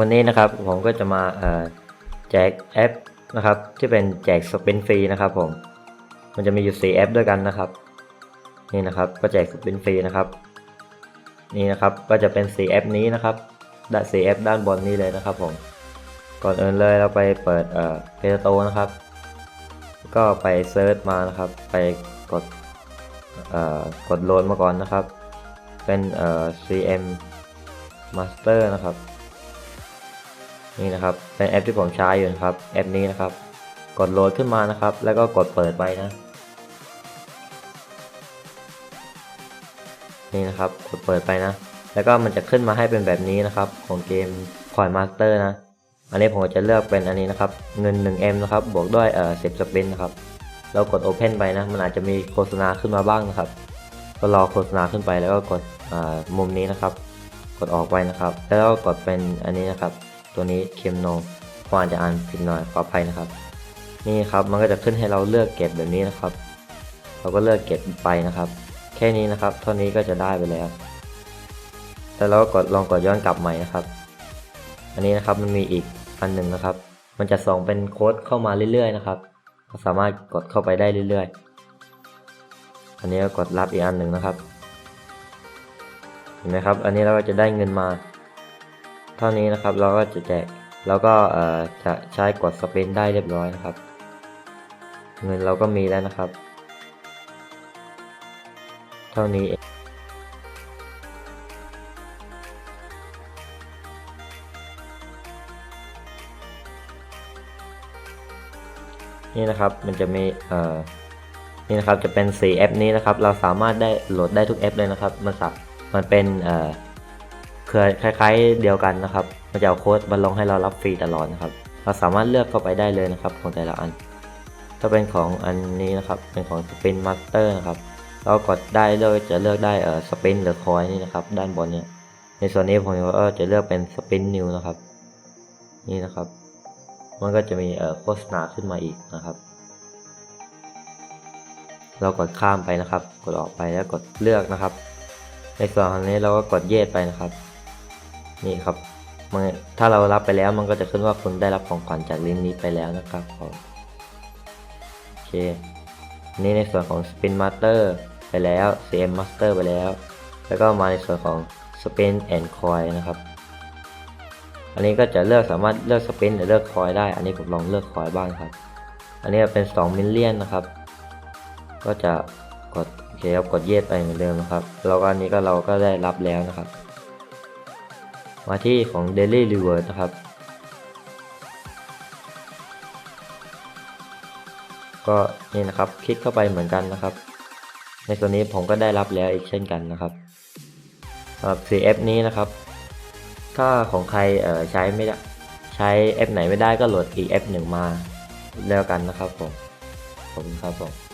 วันนี้นะครับผมก็จะมาแจกแอปนะครับที่เป็นแจกสปินฟรีนะครับผมมันจะมีอยู่ 4 แอปด้วยกันนะครับ นี่นะครับก็แจกสปินฟรีนะครับ นี่นะครับก็จะเป็น 4 แอปนี้นะครับด้าน4แอปด้านบนนี้เลยนะครับผมก่อนอื่นเลยเราไปเปิดเอ่อเพจโตนะครับ ก็ไปเซิร์ชมานะครับ ไปกดเอ่อกดโหลดมาก่อนนะครับ เป็นเอ่อ CM Master นะครับ นี่นะครับ เป็นแอปที่ผมใช้อยู่นะครับ แอปนี้นะครับ กดโหลดขึ้นมานะครับ แล้วก็กดเปิดไปนะ นี่นะครับ กดเปิดไปนะ แล้วก็มันจะขึ้นมาให้เป็นแบบนี้นะครับ ของเกม Coin Master นะ อันนี้ผมจะเลือกเป็นอันนี้นะครับ เงิน 1M นะครับ บวกด้วยเอ่อ10สปินนะครับแล้วกด Open ไปนะ มันอาจจะมีโฆษณาขึ้นมาบ้างนะครับ ก็รอโฆษณาขึ้นไปแล้วก็กดอ่ามุมนี้นะครับ กดออกไปนะครับ แล้วก็กดเป็นอันนี้นะครับ ตัวนี้เคมโนผมอาจจะอ่านผิดหน่อยขออภัยนะครับ นี่ครับมันก็จะขึ้นให้เราเลือกเก็บแบบนี้นะครับ เราก็เลือกเก็บไปนะครับ แค่นี้นะครับ เท่านี้ก็จะได้ไปแล้ว แต่เราก็กดลองกดย้อนกลับใหม่นะครับ อันนี้นะครับมันมีอีกอันหนึ่งนะครับ มันจะส่งเป็นโค้ดเข้ามาเรื่อยๆนะครับเราสามารถกดเข้าไปได้เรื่อยๆ อันนี้ก็กดรับอีกอันหนึ่งนะครับ เห็นไหมครับ อันนี้เราก็จะได้เงินมา เท่านี้นะครับเราก็จะแจกแล้วก็จะใช้กดสเปนได้เรียบร้อยนะครับ เงินเราก็มีแล้วนะครับ เท่านี้นี่นะครับมันจะมีเอ่อนี่นะครับจะเป็น4แอปนี้นะครับ เราสามารถได้โหลดได้ทุกแอปเลยนะครับ มันสับมันเป็นเอ่อ เครือคล้าย ๆ เดียวกันนะครับมันจะเอาโค้ดมาลงให้เรารับฟรีตลอดนะครับ เราสามารถเลือกเข้าไปได้เลยนะครับ ของแต่ละอัน ถ้าเป็นของอันนี้นะครับ เป็นของ Spin Master นะครับ เรากดได้เลือกจะเลือกได้เออ Spin หรือ Coin นี่นะครับ ด้านบนเนี่ยในส่วนนี้ผมก็จะเลือกเป็น Spin New นะครับ นี่นะครับ มันก็จะมีเออโฆษณาขึ้นมาอีกนะครับเรากดข้ามไปนะครับ กดออกไปแล้วกดเลือกนะครับ ในส่วนของนี้เราก็กดเยสไปนะครับ นี่ครับมันถ้าเรารับไปแล้วมันก็จะขึ้นว่าคุณได้รับของขวัญจากลิงก์นี้ไปแล้วนะครับผมโอเคนนี่ในส่วนของ Spin Master ไปแล้ว CM Master ไปแล้ว แล้วก็มาในส่วนของ Spin and Coin นะครับ อันนี้ก็จะเลือกสามารถเลือก Spin หรือเลือก Coin ได้ อันนี้ผมลองเลือก Coin บ้างครับ อันนี้เป็น2 million นะครับ ก็จะกดโอเคครับกดเยสไปเหมือนเดิมนะครับ แล้วก็อันนี้ก็เราก็ได้รับแล้วนะครับ มาที่ของ Daily Reward นะครับ ก็นี่นะครับคลิกเข้าไปเหมือนกันนะครับ ในส่วนนี้ผมก็ได้รับแล้วอีกเช่นกันนะครับสำหรับ 4F นี้นะครับ ถ้าของใครเอ่อใช้ไม่ได้ใช้แอปไหนไม่ได้ก็โหลดอีกแอปหนึ่งมาแล้วกันนะครับผมขอบคุณครับผม